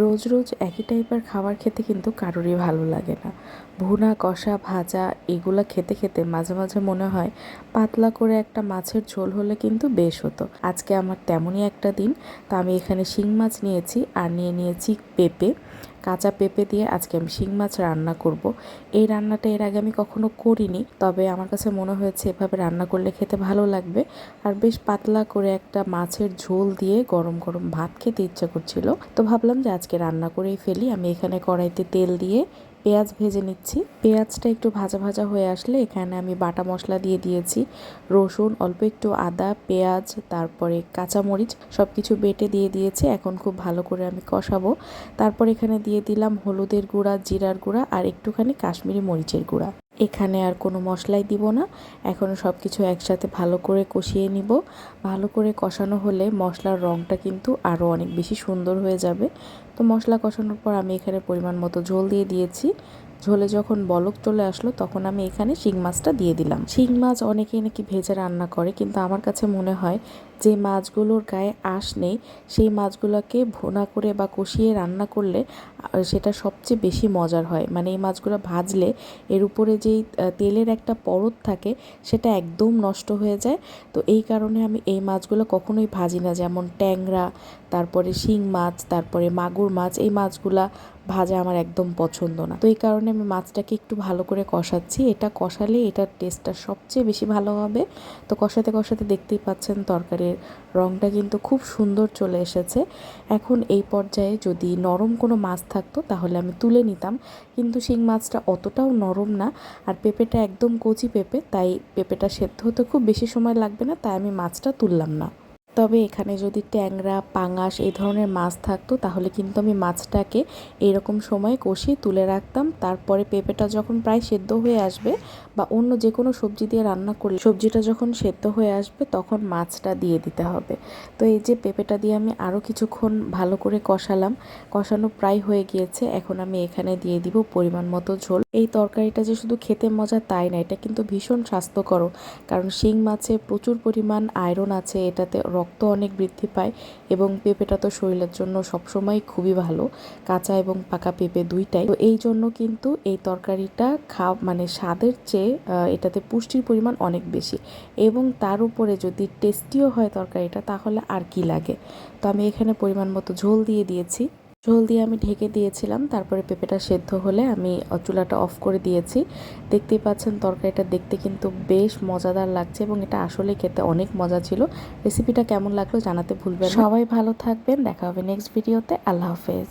রোজ রোজ একই টাইপের খাবার খেতে কিন্তু কারোরই ভালো লাগে না। ভুনা, কষা, ভাজা এগুলো খেতে খেতে মাঝে মাঝে মনে হয় পাতলা করে একটা মাছের ঝোল হলে কিন্তু বেশ হতো। আজকে আমার তেমনই একটা দিন। তা আমি এখানে শিং মাছ নিয়েছি আর নিয়ে নিয়েছি পেঁপে। কাঁচা পেঁপে দিয়ে আজকে আমি শিং মাছ রান্না করব। এই রান্নাটা এর আগে আমি কখনো করিনি, তবে আমার কাছে মনে হয়েছে এভাবে রান্না করলে খেতে ভালো লাগবে। আর বেশ পাতলা করে একটা মাছের ঝোল দিয়ে গরম গরম ভাত খেতে ইচ্ছা করছিল। তো ভাবলাম যে আজকে রান্না করেই ফেলি। আমি এখানে কড়াইতে তেল দিয়ে পেঁয়াজ ভেজে নিচ্ছি। পেঁয়াজটা একটু ভাজা ভাজা হয়ে আসলে এখানে আমি বাটা মশলা দিয়ে দিয়েছি। রসুন, অল্প একটু আদা, পেঁয়াজ, তারপরে কাঁচামরিচ সব কিছু বেটে দিয়ে দিয়েছি। এখন খুব ভালো করে আমি কষাবো। তারপর এখানে দিয়ে দিলাম হলুদের গুঁড়া, জিরার গুঁড়া আর একটুখানি কাশ্মীরি মরিচের গুঁড়া। এখানে আর কোনো মশলাই দিব না। এখন সব কিছু একসাথে ভালো করে কষিয়ে নিব। ভালো করে কষানো হলে মশলার রঙটা কিন্তু আরও অনেক বেশি সুন্দর হয়ে যাবে। তো মশলা কষানোর পর আমি এখানে পরিমাণ মতো ঝোল দিয়ে দিয়েছি। ঝোলে যখন বলক চলে আসলো, তখন আমি এখানে শিং মাছটা দিয়ে দিলাম। শিং মাছ অনেকেই নাকি ভেজে রান্না করে, কিন্তু আমার কাছে মনে হয় যে মাছগুলোর গায়ে আঁশ নেই, সেই মাছগুলোকে ভোনা করে বা কষিয়ে রান্না করলে সেটা সবচেয়ে বেশি মজার হয়। মানে এই মাছগুলো ভাজলে এর উপরে যেই তেলের একটা পরত থাকে, সেটা একদম নষ্ট হয়ে যায়। তো এই কারণে আমি এই মাছগুলো কখনোই ভাজি না। যেমন ট্যাংরা, তারপরে শিং মাছ, তারপরে মাগুর মাছ, এই মাছগুলা ভাজা আমার একদম পছন্দ না। তো এই কারণে আমি মাছটাকে একটু ভালো করে কষাচ্ছি। এটা কষালে এটার টেস্টটা সবচেয়ে বেশি ভালো হবে। তো কষাতে কষাতে দেখতেই পাচ্ছেন তরকারির রঙটা কিন্তু খুব সুন্দর চলে এসেছে। এখন এই পর্যায়ে যদি নরম কোনো মাছ থাকতো তাহলে আমি তুলে নিতাম। কিন্তু শিং মাছটা অতটাও নরম না আর পেঁপেটা একদম কচি পেঁপে, তাই পেঁপেটা সেদ্ধ হতে খুব বেশি সময় লাগবে না, তাই আমি মাছটা তুললাম না। তবে এখানে যদি ট্যাংরা, পাঙাশ এই ধরনের মাছ থাকতো, তাহলে কিন্তু আমি মাছটাকে এরকম সময় কষিয়ে তুলে রাখতাম। তারপরে পেঁপেটা যখন প্রায় সেদ্ধ হয়ে আসবে বা অন্য যে কোনো সবজি দিয়ে রান্না করলে সবজিটা যখন সেদ্ধ হয়ে আসবে, তখন মাছটা দিয়ে দিতে হবে। তো এই যে পেঁপেটা দিয়ে আমি আরও কিছুক্ষণ ভালো করে কষালাম। কষানো প্রায় হয়ে গিয়েছে। এখন আমি এখানে দিয়ে দিব পরিমাণ মতো ঝোল। এই তরকারিটা যে শুধু খেতে মজা তাই না, এটা কিন্তু ভীষণ স্বাস্থ্যকর কারণ শিং মাছে প্রচুর পরিমাণ আয়রন আছে, এটাতে রক্ত অনেক বৃদ্ধি পায় এবং পেঁপেটা তো শরীরের জন্য সবসময় খুবই ভালো। কাঁচা এবং পাকা পেঁপে দুইটাই। তো এই জন্য কিন্তু এই তরকারিটা খা মানে স্বাদের চেয়ে এটাতে পুষ্টির পরিমাণ অনেক বেশি। এবং তার উপরে যদি টেস্টিও হয় তরকারিটা, তাহলে আর কি লাগে? তো আমি এখানে পরিমাণ মতো ঝোল দিয়ে দিয়েছি। ঝোল দিয়ে আমি ঢেকে দিয়েছিলাম, তারপরে পেঁপেটা সেদ্ধ হলে আমি চুলাটা অফ করে দিয়েছি। দেখতেই পাচ্ছেন তরকারিটা দেখতে কিন্তু বেশ মজাদার লাগছে এবং এটা আসলে খেতে অনেক মজা ছিল। রেসিপিটা কেমন লাগল জানাতে ভুলবেন সবাই ভালো থাকবেন, দেখা হবে নেক্সট ভিডিওতে আল্লাহ হাফেজ।